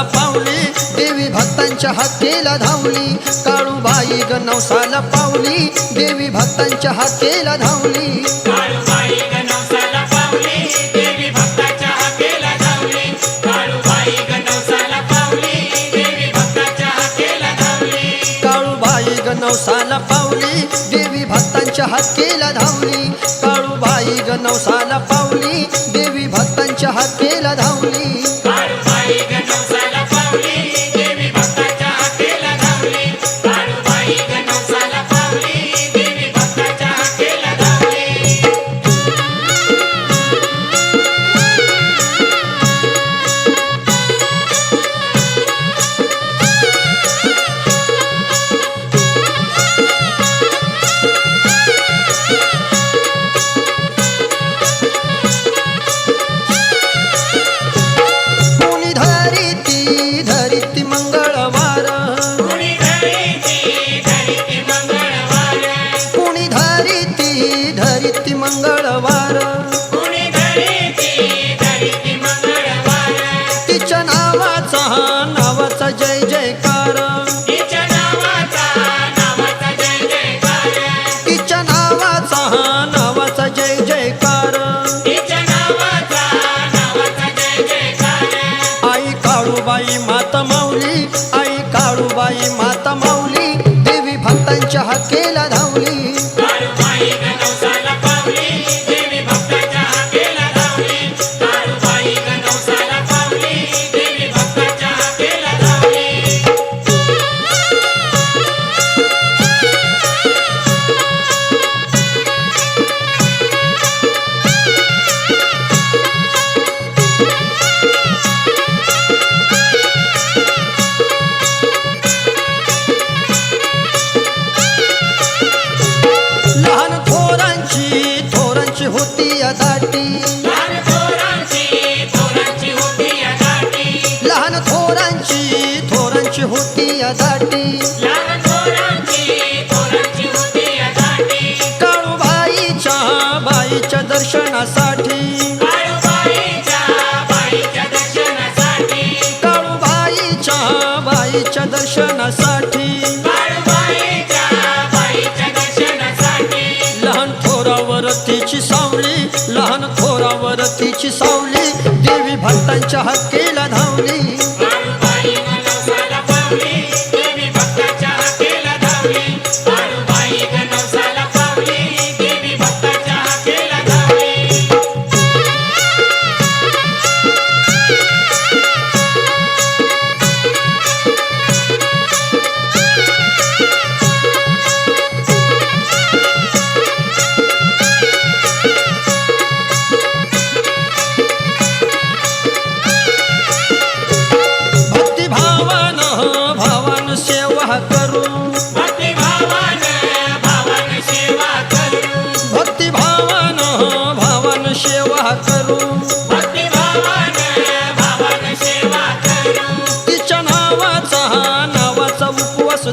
नवसाला पावली. देवी भक्तांच्या हाकेला धावली. काळूबाई ग नवसाला पावली. देवी भक्तांच्या हाकेला धावली. नवसाला पावली. देवी भक्तांच्या हाकेला धावली. काळूबाई ग नवसाला पावली. देवी भक्तांच्या हाकेला धावली. काळूबाई माता माऊली आई काळूबाई माता माऊली देवी भक्तांच्या हकेला धावली. लहान थोरावर तिची सावली लहान थोरावर तिची सावली. देवी भक्तांच्या हात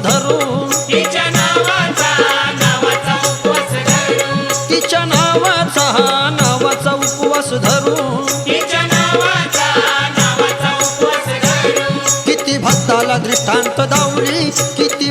धरून तिच्या नावाचा नावाचा उपवास किती भक्ताला दृष्टांत दावली किती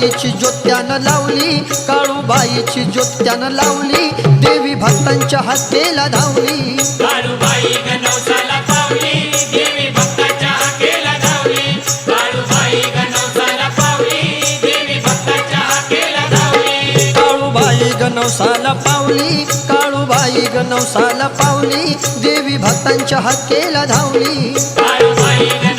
बाईची ज्योत्यानं लावली काळूबाईची ज्योत्यानं लावली देवी भक्तांच्या हत्येला धावली. काळूबाई पावली देवी भक्तांच्या काळूबाई गणवसाला पावली देवी भक्तांच्या हाकेला धावली. धावली. Kalubai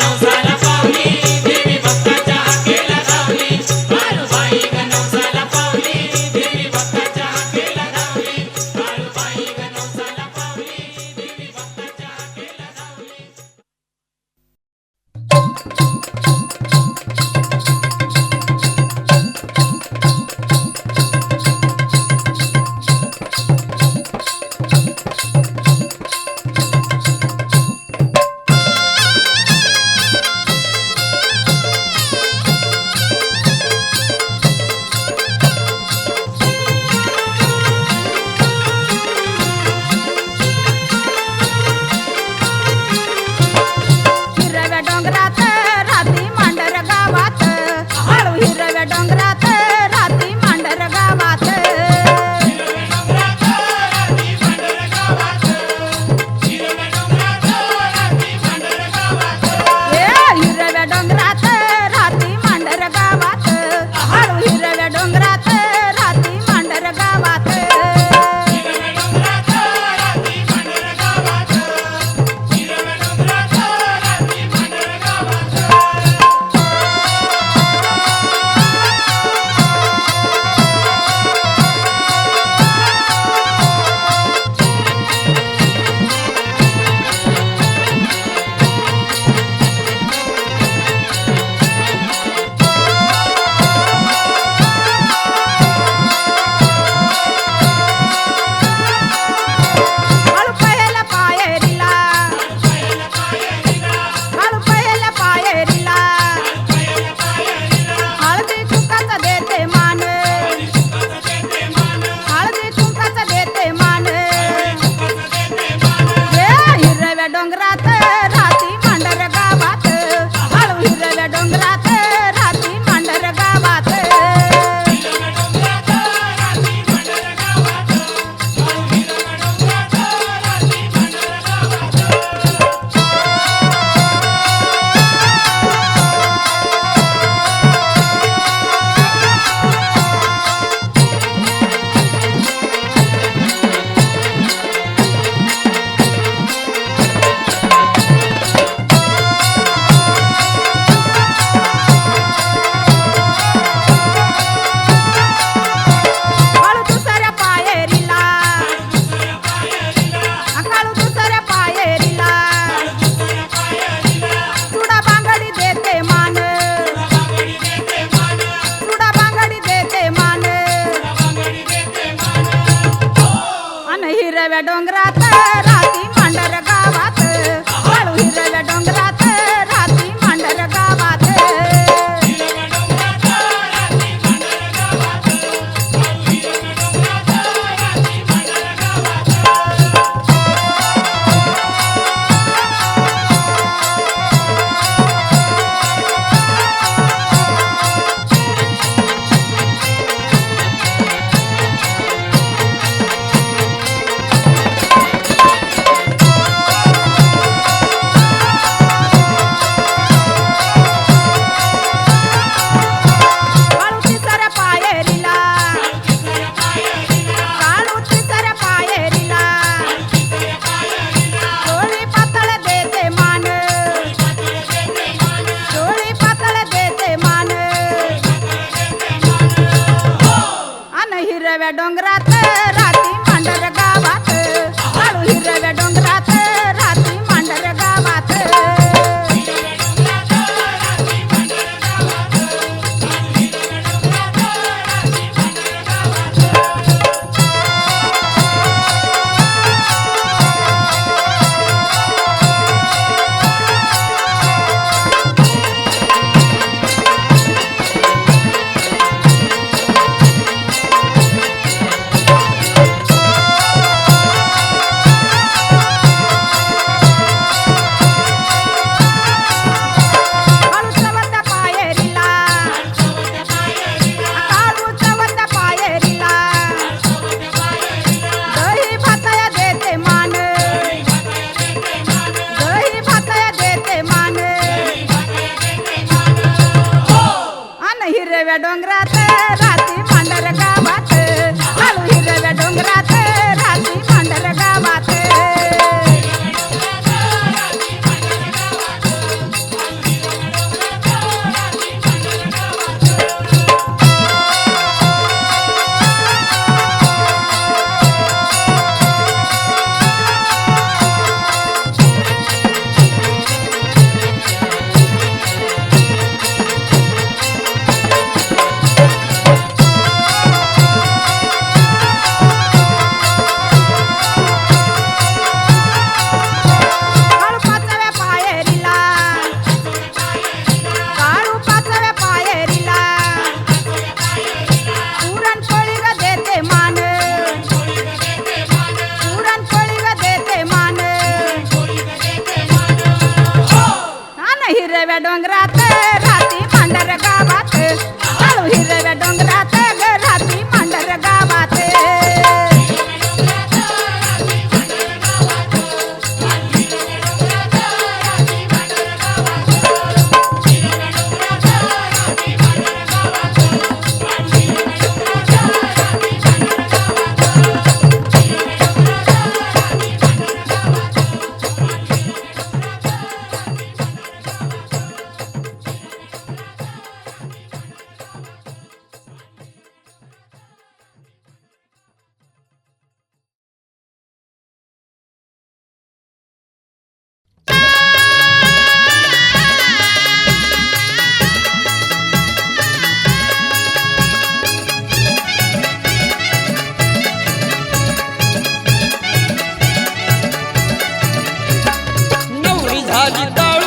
I don't know.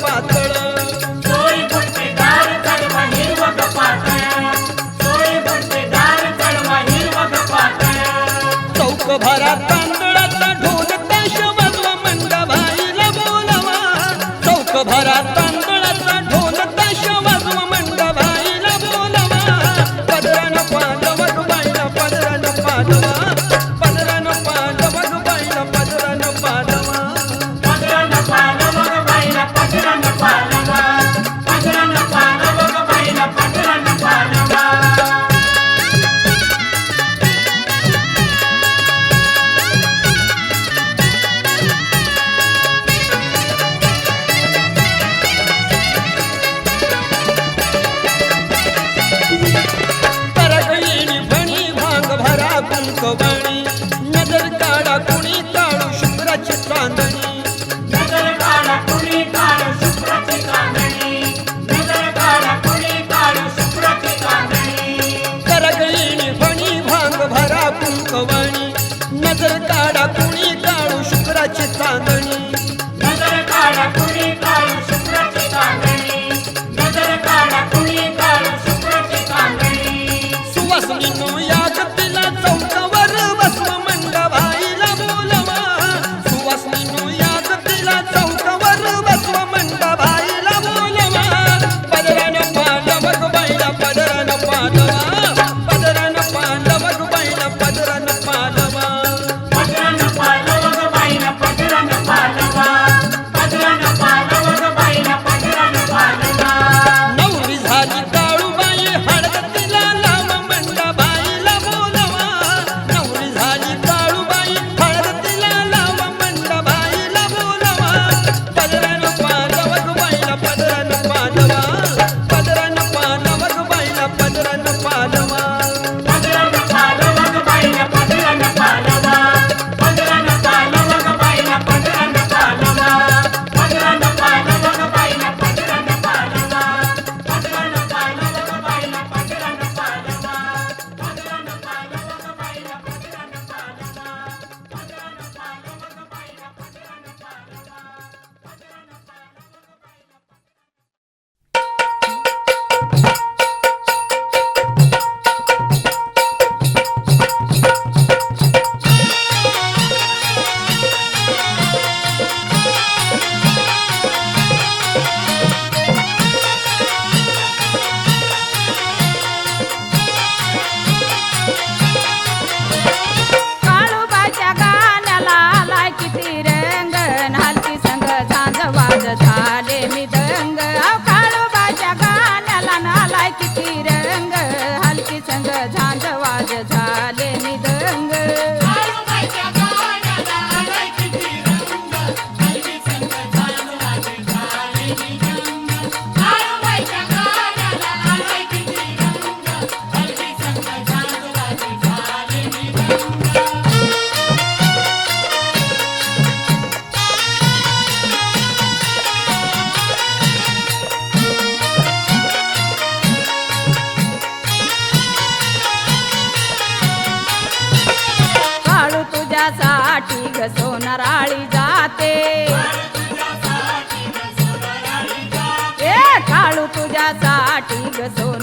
पाता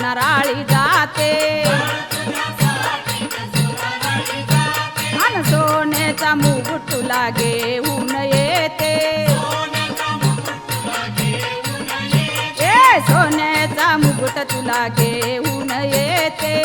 नराळी जाते. अन सोन्याचा मुकुट तुला घेऊन येते. ए सोन्याचा मुकुट तुला घेऊन येते.